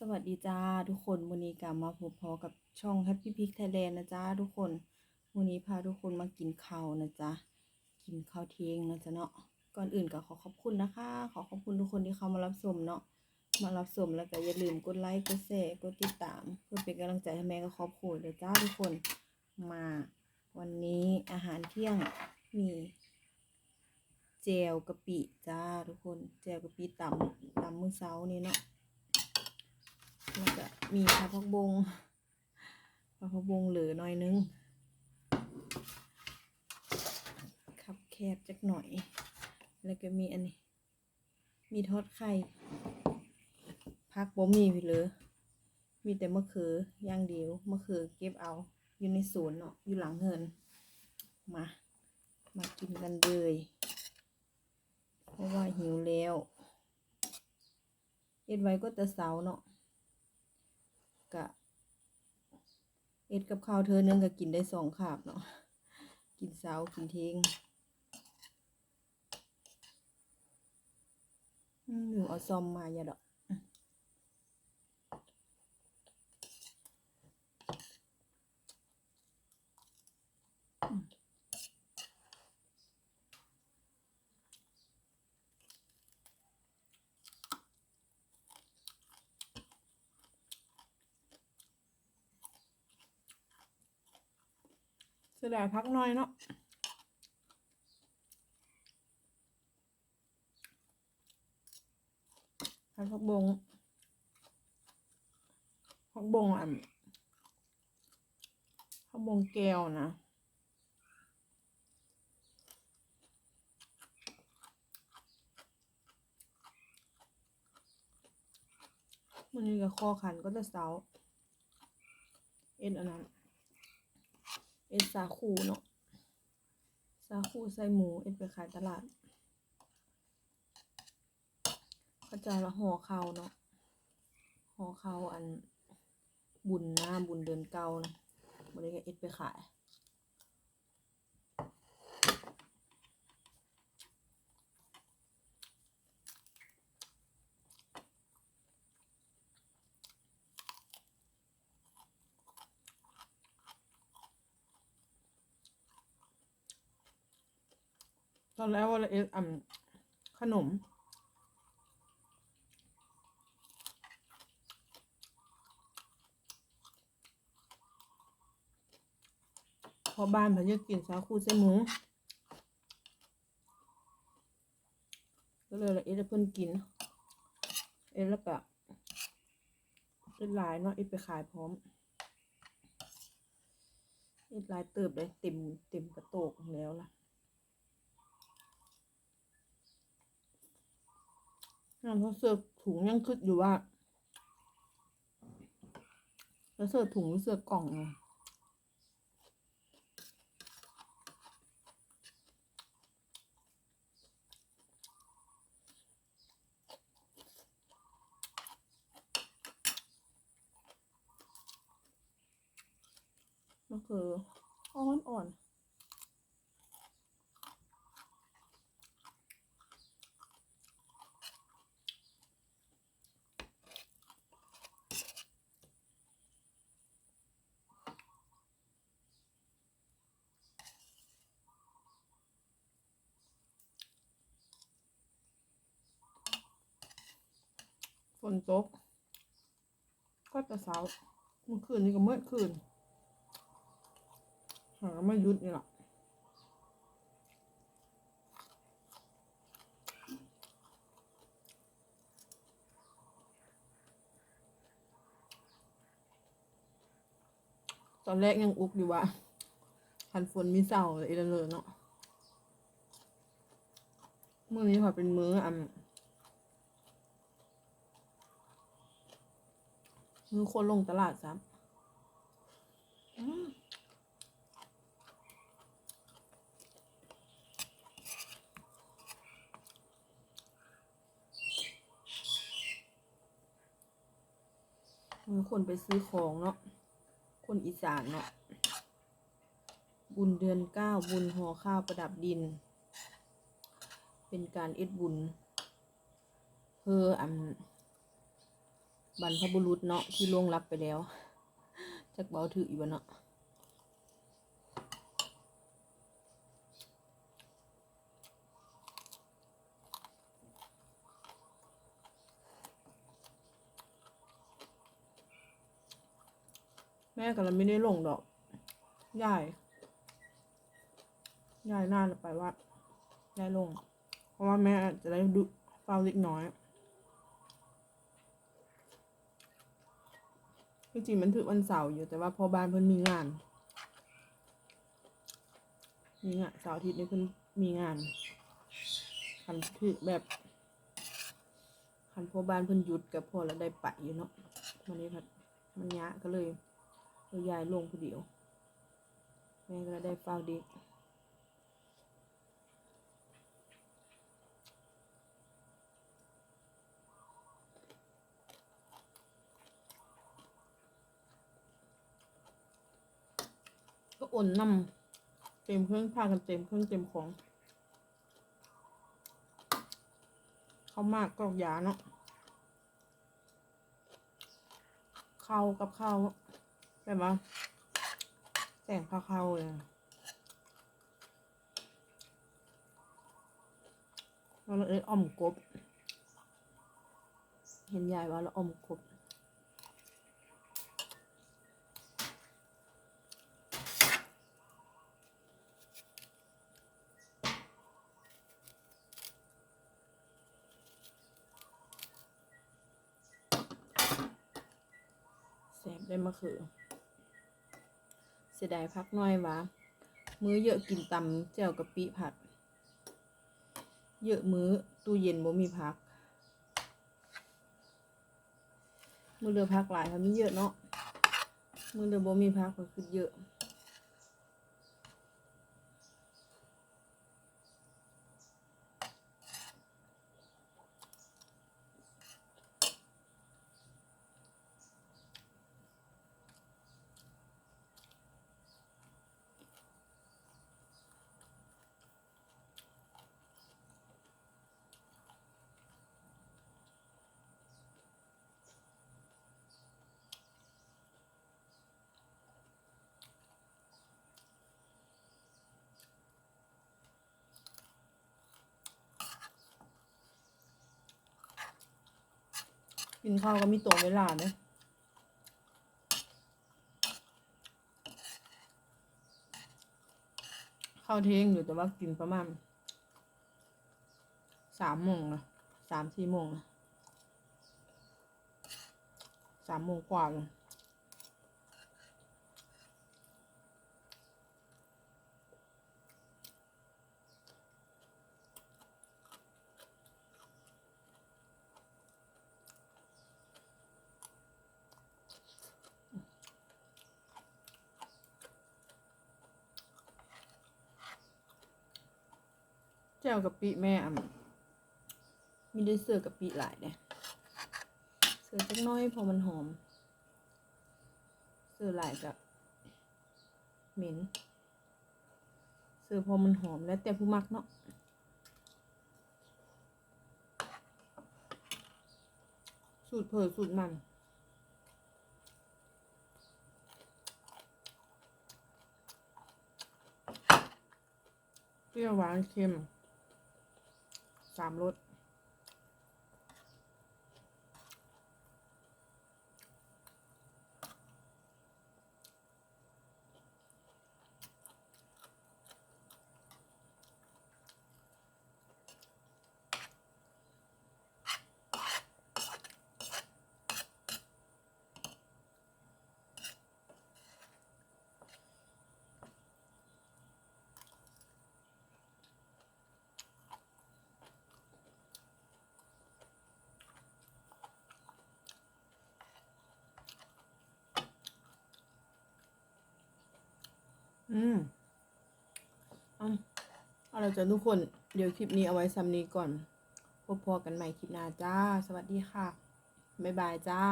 สวัสดีจ้าทุกคนวันนี้กลับมาพบพอกับช่อง Happy Pig Thailand นะจ้าทุกคนวันนี้พาทุกคนมากินข้าวนะจ๊ะกินข้าวเที่ยงนะจ๊ะเนาะก่อนอื่นก็ขอขอบคุณนะคะ ขอขอบคุณทุกคนที่เข้ามารับชมเนาะมารับชมแล้วก็อย่าลืมกดไลค์กดแชร์กดติดตาม เพื่อเป็นกำลังใจให้แม่กับครอบครัวเลยจ้าทุกคนมาวันนี้อาหารเที่ยงมีเจลกะปิจ้าทุกคน เจลกะปิตำตำมื้อเช้านี่เนาะ แล้วก็มีผักพักบงผักพักบงเหลือหน่อยนึงขับแคบจักหน่อย แล้วก็มีอันนี้ มีทอดไข่พักบ่มีพี่เลยมีแต่มะเขือย่างเดียวมะเขือเก็บเอาอยู่ในสวนเนาะอยู่หลังเฮินมา มากินกันเลยเพราะว่าหิวแล้ว เอ็ดไว้ก็แต่เสาเนาะ กะเอ็ดกับข้าวเธอนึงก็กินได้สองขาบเนาะกินเช้ากินเท่งหนูเอาซอมมาอย่าดอกอืม สียดายพักหน่อยเนาะผักบงผักบงอะผักบงแก้วนะมันนี้กับคอขันก็จะเสาเอ็นอันนั้น เอ็ดสาคูเนาะสาคูใส่หมูเอ็ดไปขายตลาดเขาจะละห่อเขาเนาะห่อเข้าอันบุญหน้าบุญเดือนเก่านะบริเอ็ดไปขาย ตอนแรกว่าเราเอ็ดอ่ำขนม พอบ้านผมจะกินสาคูใส่หมูก็เลยละเอ็ดเพิ่นกิน เอ็ดแล้วก็เอ็ดลายเนาะเอ็ดไปขายพร้อมเอ็ดลายเติบเลยเต็มเต็มกระโตกแล้วล่ะ งานเขาเสิร์ฟถุงยังคิดอยู่ว่า แล้วเสิร์ฟถุงหรือเสิร์ฟกล่องอะก็คืออ่อนอ่อน นตก ก็จะเสาเมื่อคืนนี้ก็เมื่อคืน หาไม่ยุดนี่แหรอกตอนแรกยังอุกอยู่ว่าคันฝนมีเสาเลยเลยเนาะเมื่อนี้พอเป็นมื้ออะ มื้อคนลงตลาดซ้ำอืมมีคนไปซื้อของเนาะ คนอีสานเนาะ บุญเดือนเก้า บุญห่อข้าวประดับดิน เป็นการเอ็ดบุญเพื่ออัน บรรพบุรุษเนาะที่ล่วงลับไปแล้วจักเบาถืออีกบ่เนาะแม่ก็เลยไม่ได้ลงดอกยายยายน่าจะไปว่ายายลง เพราะว่าแม่จะได้ดูเฝ้าเล็กน้อย ที่จริงมันถือวันเสาร์อยู่แต่ว่าพอบ้านเพิ่นมีงาน มีงานเสาร์อาทิตย์นี้เพิ่นมีงานคันถือแบบคันพอบ้านเพิ่นหยุดกับพอแล้วได้ไปอยู่เนาะวันนี้พัดมันยะก็เลยเรายายลงผู้เดียวแม่ก็ได้เฝ้าเด็ก ป่นนำเต็มเครื่องพากันเต็มเครื่องเต็มของ เข้ามากกรอกยาเนาะเข้ากับข้าวแบบว่าแต่งข้าวเข้าเลยเราเลยอ่อมกบ เห็นยายว่าเราอ่อมกบ ได้มะเขือ เสียดายพักหน้อยวะมื้อเยอะกินตำแจ่วกะปิผัด เยอะมื้อตู้เย็นบ่มีพัก มื้อเดือพักหลายค่ะมีเยอะเนาะมื้อเดือบ่มีพักก็คือเยอะ กินข้าวก็มีตรงเวลาเนะข้าวเที่ยงอยู่แต่ว่ากินประมาณสามโมงนะสามสี่โมงนะสามโมงกว่าเลย จ่วกะปิแม่อะมีได้เสือกะปิหลายเนี่ยเสือจักน้อยพอมันหอม เสือหลายกับเหม็น เสือพอมันหอมแล้วแต่ผู้มักเนาะสูตรเผยสูตรมันเปรี้ยวหวานเค็ม สามรส อืมเอาเราจะทุกคน เดี๋ยวคลิปนี้เอาไว้ซ้ำนี้ก่อน พบพอกันใหม่คลิปหน้าจ้า สวัสดีค่ะ บ๊ายบายจ้า